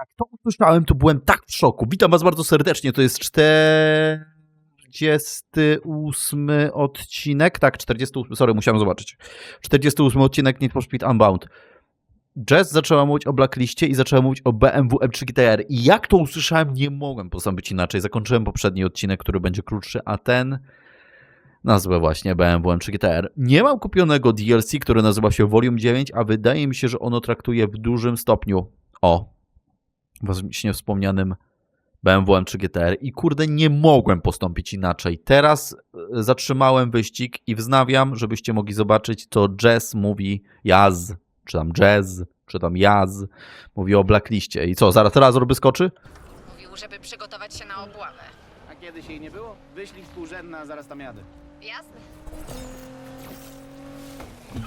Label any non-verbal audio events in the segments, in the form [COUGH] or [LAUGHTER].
Jak to usłyszałem, to byłem tak w szoku. Witam was bardzo serdecznie. To jest 48 odcinek. Tak, 48. Sorry, musiałem zobaczyć. 48 odcinek Need for Speed Unbound. Jazz zaczęła mówić o Blacklistie i zaczęła mówić o BMW M3 GTR. I jak to usłyszałem, nie mogłem postąpić inaczej. Zakończyłem poprzedni odcinek, który będzie krótszy, a ten nazwę właśnie BMW M3 GTR. Nie mam kupionego DLC, który nazywa się Volume 9, a wydaje mi się, że ono traktuje w dużym stopniu o właśnie wspomnianym BMW M3 GTR i kurde nie mogłem postąpić inaczej. Teraz e, zatrzymałem wyścig i wznawiam, żebyście mogli zobaczyć, co Jazz mówi Jazz, czy tam Jazz, czy tam Jazz, mówi o Blackliście. I co, zaraz teraz robię skoczy? Mówił, żeby przygotować się na obławę. A kiedyś jej nie było? Wyślij współrzędna, a zaraz tam jadę. Jasne.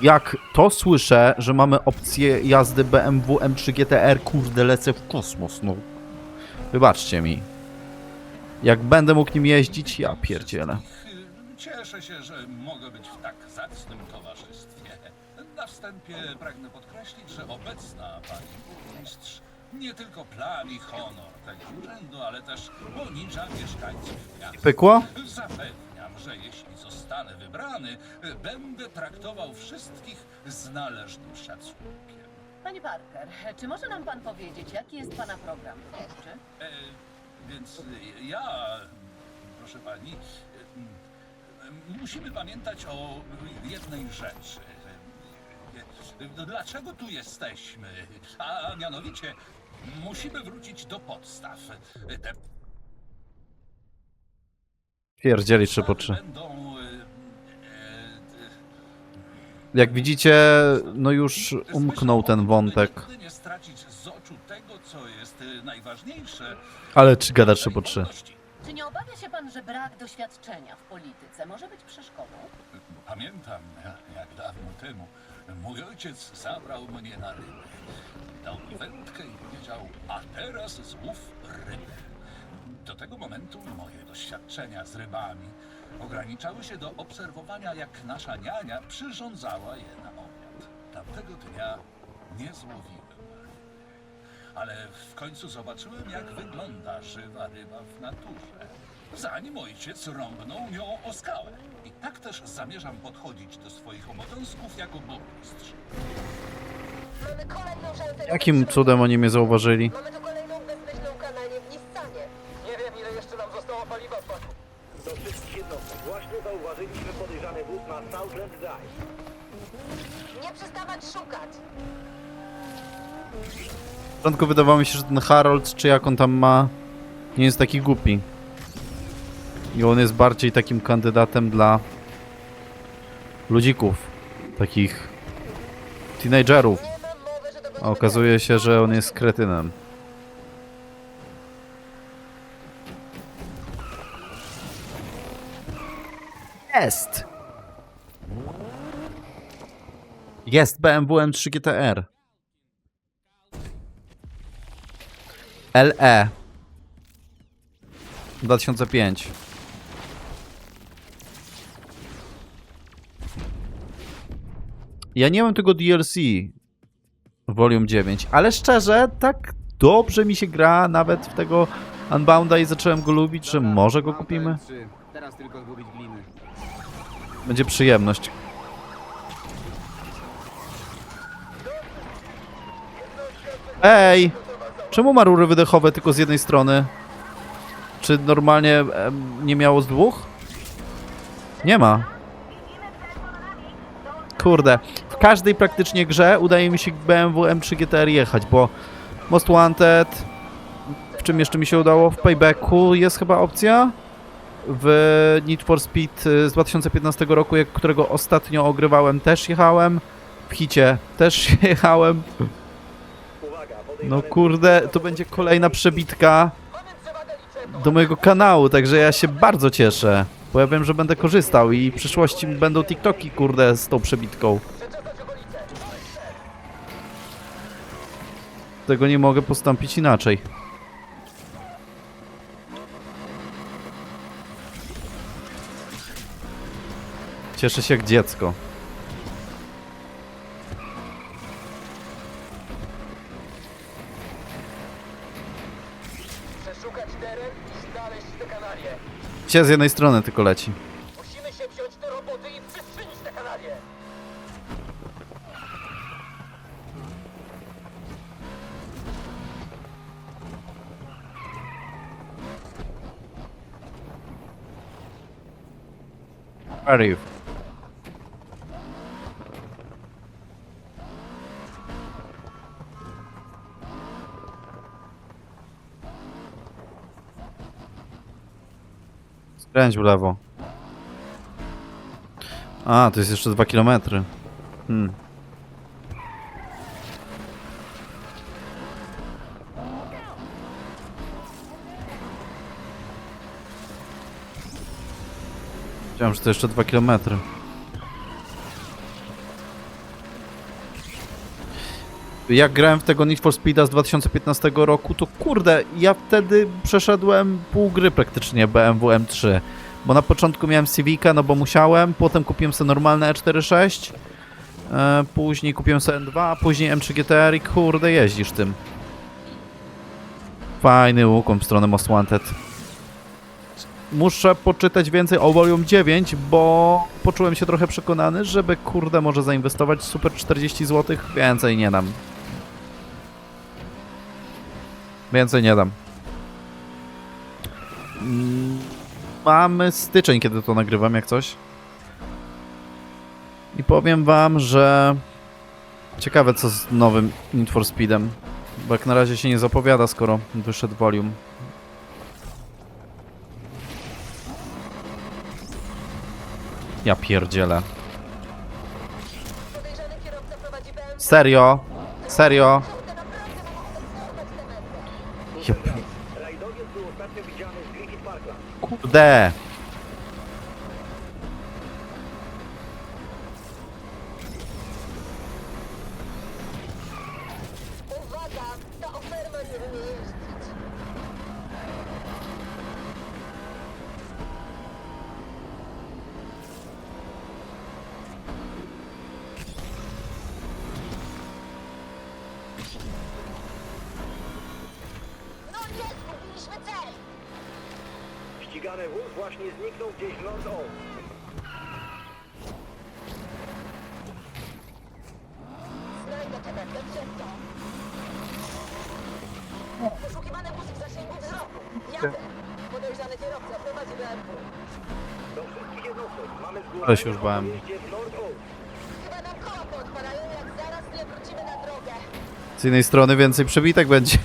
Jak to słyszę, że mamy opcję jazdy BMW M3 GTR, kurde lecę w kosmos, no. Wybaczcie mi. Jak będę mógł nim jeździć, ja pierdzielę. Cieszę się, że mogę być w tak zacnym towarzystwie. Na wstępie pragnę podkreślić, że obecna pani burmistrz nie tylko plami honor tego urzędu, ale też ponicza mieszkańców miasta. Pykło? Zapewniam, że jeśli zostanę wybrany, będę traktował wszystkich z należnym szacunkiem. Panie Parker, czy może nam pan powiedzieć, jaki jest pana program wyborczy? E, więc ja, proszę pani, e, musimy pamiętać o jednej rzeczy. E, Dlaczego tu jesteśmy? A mianowicie musimy wrócić do podstaw. E, Te Pierdzieli trzy po trzy. Jak widzicie, no już umknął ten wątek. Ale czy gada trzy po trzy? Czy nie obawia się pan, że brak doświadczenia w polityce może być przeszkodą? Pamiętam, jak, jak dawno temu mój ojciec zabrał mnie na ryby. Dał mi wędkę i powiedział, a teraz złów rybę. Do tego momentu moje doświadczenia z rybami ograniczały się do obserwowania, jak nasza niania przyrządzała je na obiad. Tamtego dnia nie złowiłem. Ale w końcu zobaczyłem, jak wygląda żywa ryba w naturze. Zanim ojciec rąbnął ją o skałę. I tak też zamierzam podchodzić do swoich obowiązków jako burmistrz. Jakim cudem oni mnie zauważyli? Mamy tu w Nissanie. Nie wiem, ile jeszcze nam zostało paliwa w baku. Do wszystkich jednostek. Właśnie zauważyliśmy podejrzany wóz na Southland Drive. Nie przestawać szukać. W początku wydawało mi się, że ten Harold, czy jak on tam ma, nie jest taki głupi. I on jest bardziej takim kandydatem dla ludzików. Takich teenagerów. Nie mam mowy, że to będzie A okazuje się, że on jest kretynem. Jest! Jest BMW M3 GTR. LE 2005 Ja nie mam tego DLC Volume 9, ale szczerze, tak dobrze mi się gra nawet w tego Unbounda i zacząłem go lubić, że może go kupimy. Teraz tylko zgubić gliny. Będzie przyjemność. Ej! Czemu ma rury wydechowe tylko z jednej strony? Czy normalnie nie miało z dwóch? Nie ma. Kurde. W każdej praktycznie grze udaje mi się BMW M3 GTR jechać, bo Most Wanted, w czym jeszcze mi się udało? W Paybacku jest chyba opcja w Need for Speed y, z 2015 roku, którego ostatnio ogrywałem, też jechałem. W hicie też [LAUGHS] jechałem. No kurde, to będzie kolejna przebitka do mojego kanału, także ja się bardzo cieszę. Bo ja wiem, że będę korzystał i w przyszłości będą TikToki, kurde, z tą przebitką. Tego nie mogę postąpić inaczej. Cieszę się jak dziecko. Przeszukać teren i znaleźć te kanalie. Gdzie z jednej strony tylko leci. Musimy się wziąć do roboty i przyszynić te kanalie. Arif. Skręć w lewo. A, to jest jeszcze dwa kilometry. Hmm. Wiedziałem, że to jeszcze dwa kilometry. Jak grałem w tego Need for Speeda z 2015 roku, to kurde, ja wtedy przeszedłem pół gry praktycznie BMW M3. Bo na początku miałem Civica, no bo musiałem, potem kupiłem sobie normalne E46, e, później kupiłem sobie N2, a później M3 GTR i kurde, jeździsz tym. Fajny łukom w stronę Most Wanted. Muszę poczytać więcej o Volume 9, bo poczułem się trochę przekonany, żeby kurde może zainwestować super 40 zł, więcej nie dam. Więcej nie dam. Mamy styczeń, kiedy to nagrywam, jak coś. I powiem wam, że ciekawe co z nowym Need for Speedem. Bo jak na razie się nie zapowiada, skoro wyszedł Volume. Ja pierdzielę. Serio? Serio? Te naprawdę mogą odsorwać te metry. Ja p- Rajdowiec był ostatnio widziany z Griffith Parkland. Wzroku. Jadę. Podejrzany kierowca prowadzi BMW. Do wszystkich jednostek mamy Ale się już o bałem. pojeździe w North Oak. Chyba nam koła poodpadają, jak zaraz nie wrócimy na drogę. Z jednej strony więcej przebitek będzie.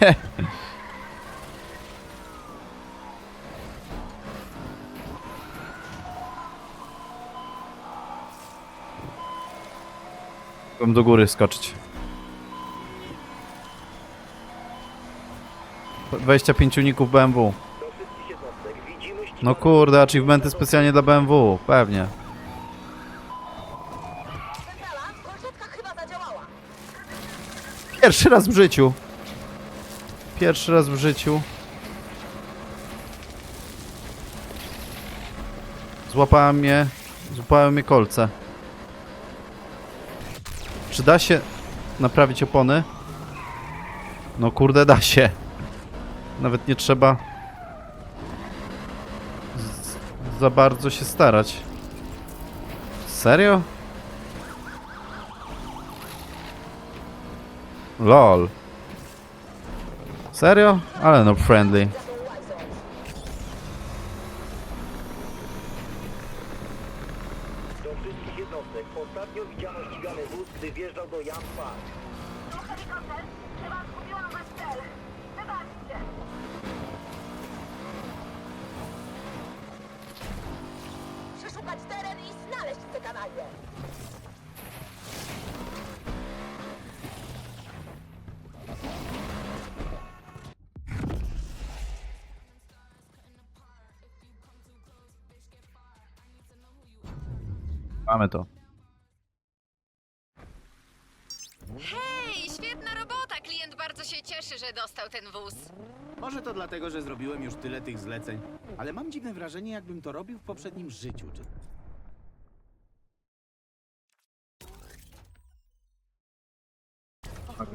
Mogłem do góry skoczyć. 25 uników BMW. Do wszystkich jednostek widzimy ścigany No kurde, achievementy specjalnie dla BMW, pewnie. Pierwszy raz w życiu. Pierwszy raz w życiu. Złapałem mnie. Złapałem mnie kolce. Czy da się naprawić opony? No kurde, da się. Nawet nie trzeba z- za bardzo się starać. Serio? LOL. Serio? Ale no friendly. Bardzo się cieszy, że dostał ten wóz. Może to dlatego, że zrobiłem już tyle tych zleceń, ale mam dziwne wrażenie, jakbym to robił w poprzednim życiu. Czy...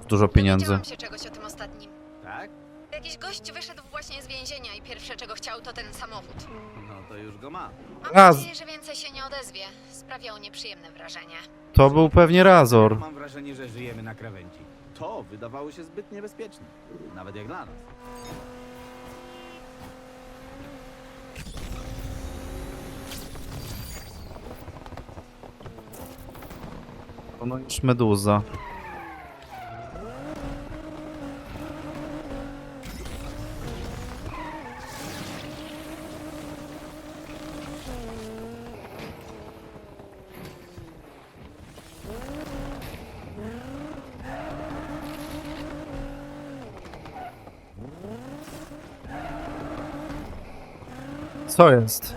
Dużo pieniędzy. Dowiedziałam się czegoś o tym ostatnim. Tak? tak? Jakiś gość wyszedł właśnie z więzienia i pierwsze czego chciał to ten samochód. No to już go ma. Mam Raz. nadzieję, że więcej się nie odezwie. Sprawiał nieprzyjemne wrażenie. To był pewnie Razor. Mam wrażenie, że żyjemy na krawędzi. To wydawało się zbyt niebezpieczne. Nawet jak dla nas. No już meduza. Co jest?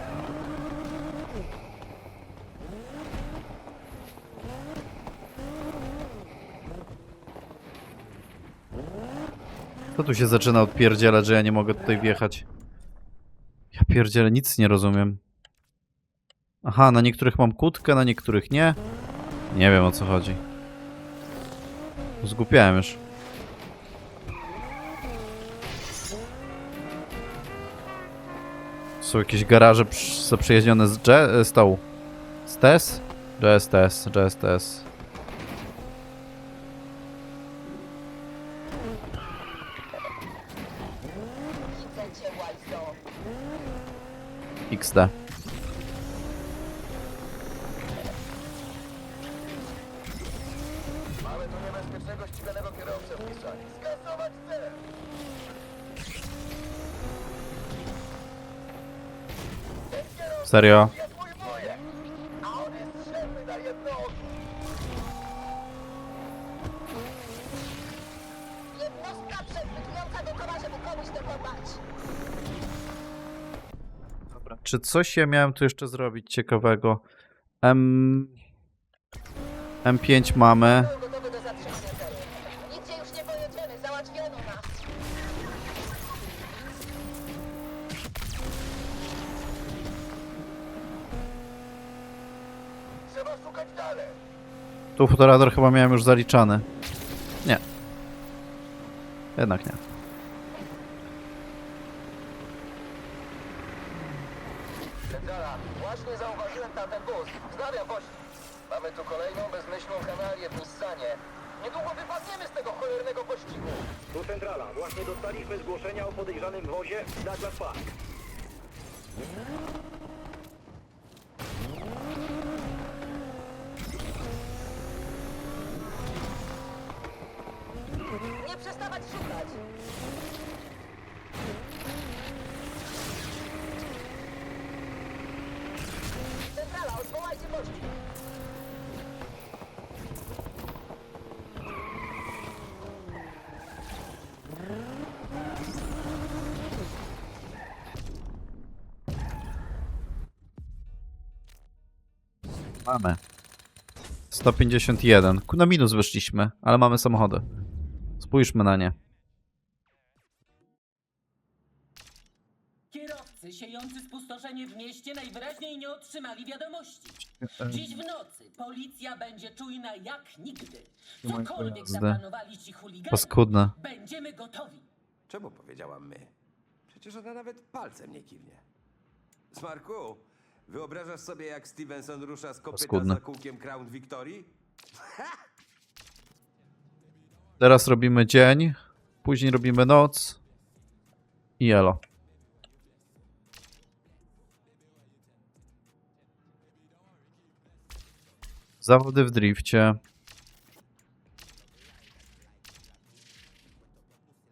Co tu się zaczyna odpierdzielać, że ja nie mogę tutaj wjechać? Ja pierdzielę, nic nie rozumiem. Aha, na niektórych mam kłódkę, na niektórych nie. Nie wiem o co chodzi. Zgupiałem już. Są jakieś garaże przy- zaprzyjaźnione z, Je- z tą... Z TES? JSTS, JSTS. Cię, Łajzo. XD. Oko! Jednostka przechwytująca go koła, żeby. Czy coś ja miałem tu jeszcze zrobić ciekawego? M... M5 mamy. Tu fotoradar chyba miałem już zaliczany. Nie. Jednak nie. Centrala, właśnie zauważyłem tamten. Mamy tu kolejną bezmyślną kanalię w Nissanie. Niedługo wypadniemy z tego cholernego pościgu. Tu centrala. Właśnie dostaliśmy zgłoszenia o podejrzanym wozie w Douglas Park. Mamy. 151. Ku- Na minus wyszliśmy, ale mamy samochody. Spójrzmy na nie. Kierowcy siejący spustoszenie w mieście najwyraźniej nie otrzymali wiadomości. Dziś w nocy policja będzie czujna jak nigdy. Cokolwiek jazdy. zaplanowali ci chuligani, Paskudne. będziemy gotowi. Czemu powiedziałam my? Przecież ona nawet palcem nie kiwnie. Smarku, wyobrażasz sobie, jak Stevenson rusza z kopyta Paskudne. za kółkiem Crown Victory? Teraz robimy dzień, później robimy noc i elo. Zawody w drifcie.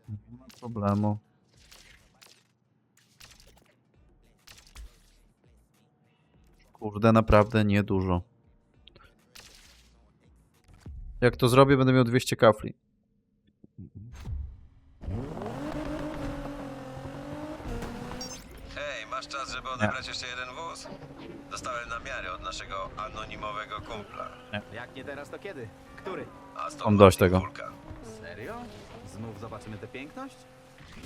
Nie ma problemu. Kurde, naprawdę niedużo. Jak to zrobię, będę miał 200 kafli. Hej, masz czas, żeby odebrać jeszcze jeden wóz? Dostałem namiary od naszego anonimowego kumpla. Jak nie teraz, to kiedy? Który? Aston Mam dość tego. Serio? Znów zobaczymy tę piękność?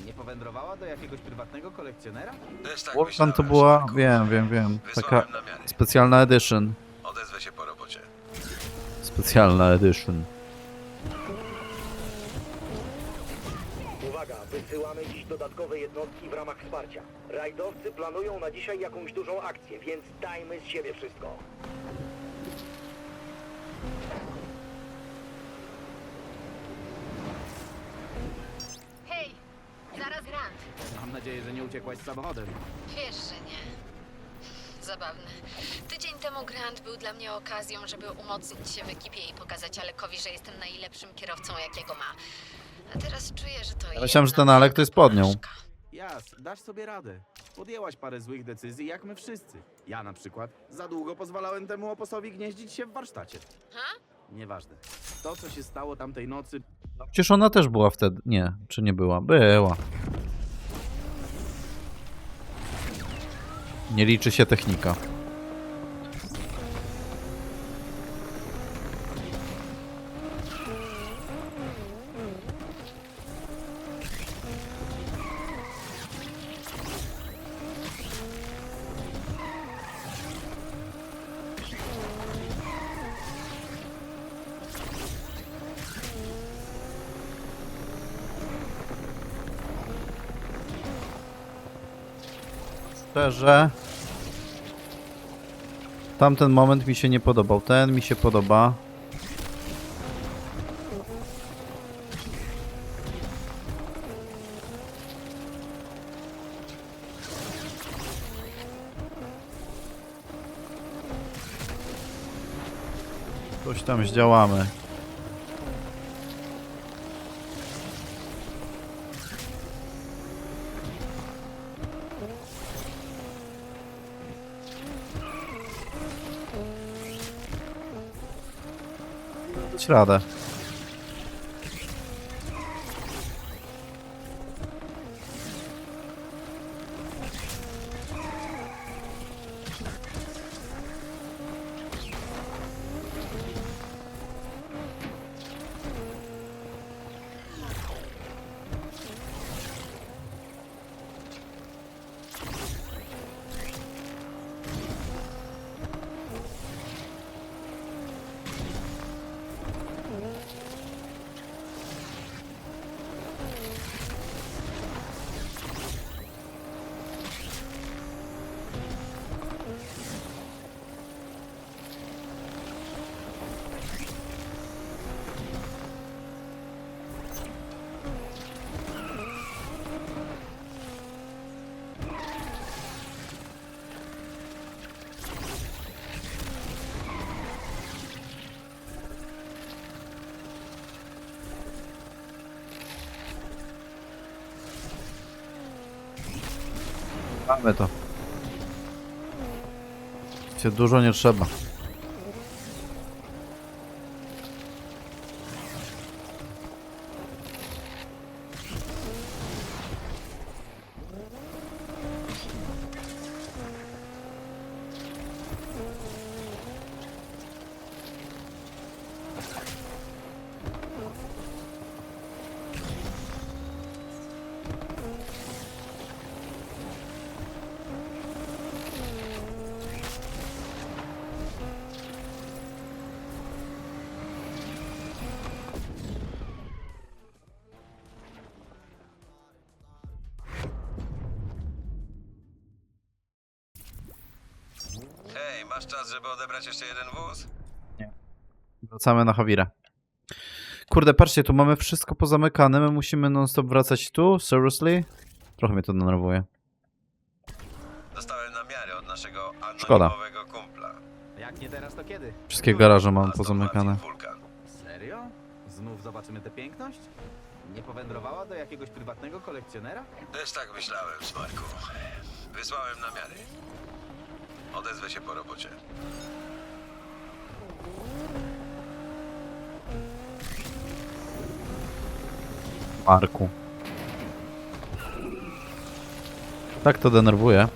Nie powędrowała do jakiegoś prywatnego kolekcjonera? Też tak Wolfman to myślałem, była, wiem, wiem, wiem, taka namiary. specjalna edition. Odezwę się po robocie. Specjalna edition. Uwaga, Wysyłamy dziś dodatkowe jednostki w ramach wsparcia. Rajdowcy planują na dzisiaj jakąś dużą akcję, więc dajmy z siebie wszystko. Mam nadzieję, że nie uciekłaś z samochodem. Wiesz, że nie. Zabawne. Tydzień temu Grant był dla mnie okazją, żeby umocnić się w ekipie i pokazać Alekowi, że jestem najlepszym kierowcą, jakiego ma. A teraz czuję, że to Ja myślałem, że ten Alek to jest pod nią. Jas, dasz sobie radę. Podjęłaś parę złych decyzji, jak my wszyscy. Ja na przykład za długo pozwalałem temu oposowi gnieździć się w warsztacie. Ha? Nieważne. To, co się stało tamtej nocy, Przecież ona też była wtedy. Nie, czy nie była? Była. Nie liczy się technika. Szczerze. Tamten moment mi się nie podobał. Ten mi się podoba. Coś tam zdziałamy. rather. Mamy to. Cię dużo nie trzeba. Czas, żeby odebrać jeszcze jeden wóz? Wracamy na Hawirę. Kurde, patrzcie, tu mamy wszystko pozamykane. My musimy non-stop wracać tu? Seriously? Trochę mnie to denerwuje. Dostałem namiary od naszego Szkoda. anonimowego kumpla. jak nie teraz, to kiedy? Wszystkie garaże mam pozamykane. Martin. Serio? Znów zobaczymy tę piękność? Nie powędrowała do jakiegoś prywatnego kolekcjonera? Też tak myślałem, Smarku. Wysłałem namiary. Odezwę się po robocie. Marku. Tak to denerwuje.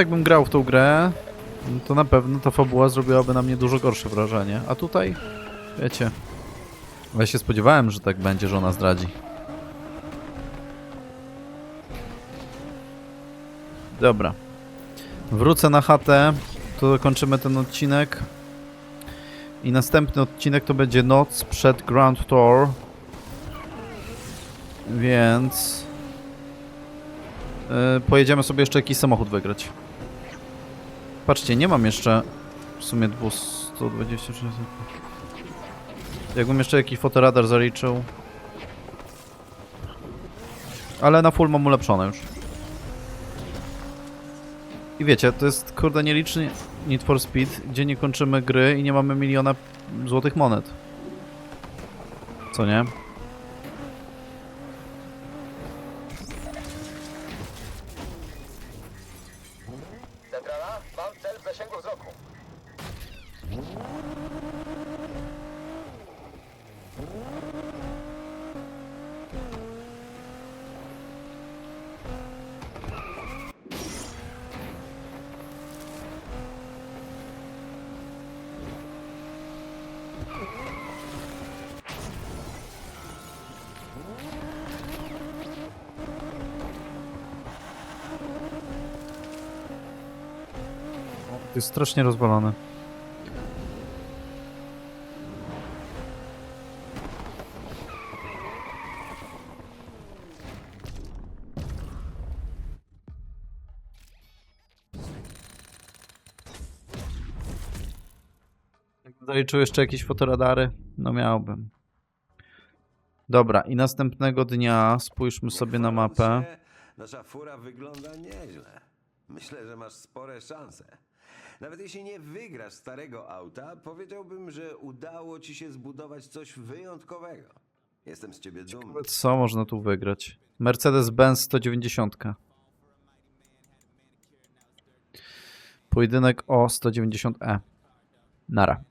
Jakbym grał w tą grę, to na pewno ta fabuła zrobiłaby na mnie dużo gorsze wrażenie. A tutaj, wiecie, Ja się spodziewałem, że tak będzie, że ona zdradzi. Dobra. Wrócę na chatę, to kończymy ten odcinek. I następny odcinek to będzie noc przed Grand Tour. Więc... Yy, pojedziemy sobie jeszcze jakiś samochód wygrać. Patrzcie, nie mam jeszcze w sumie 226. Jakbym jeszcze jakiś fotoradar zaliczył. Ale na full mam ulepszone już. I wiecie, to jest kurde nieliczny Need for Speed, gdzie nie kończymy gry i nie mamy miliona złotych monet. Co nie? Centrala, mam cel w zasięgu wzroku. Jest strasznie rozwalone. Jakbym Zaliczył jeszcze jakieś fotoradary? No miałbym. Dobra, i następnego dnia spójrzmy sobie na mapę. Nasza fura wygląda nieźle. Myślę, że masz spore szanse. Nawet jeśli nie wygrasz starego auta, powiedziałbym, że udało ci się zbudować coś wyjątkowego. Jestem z ciebie dumny. Co można tu wygrać? Mercedes-Benz 190. Pojedynek o 190e. Nara.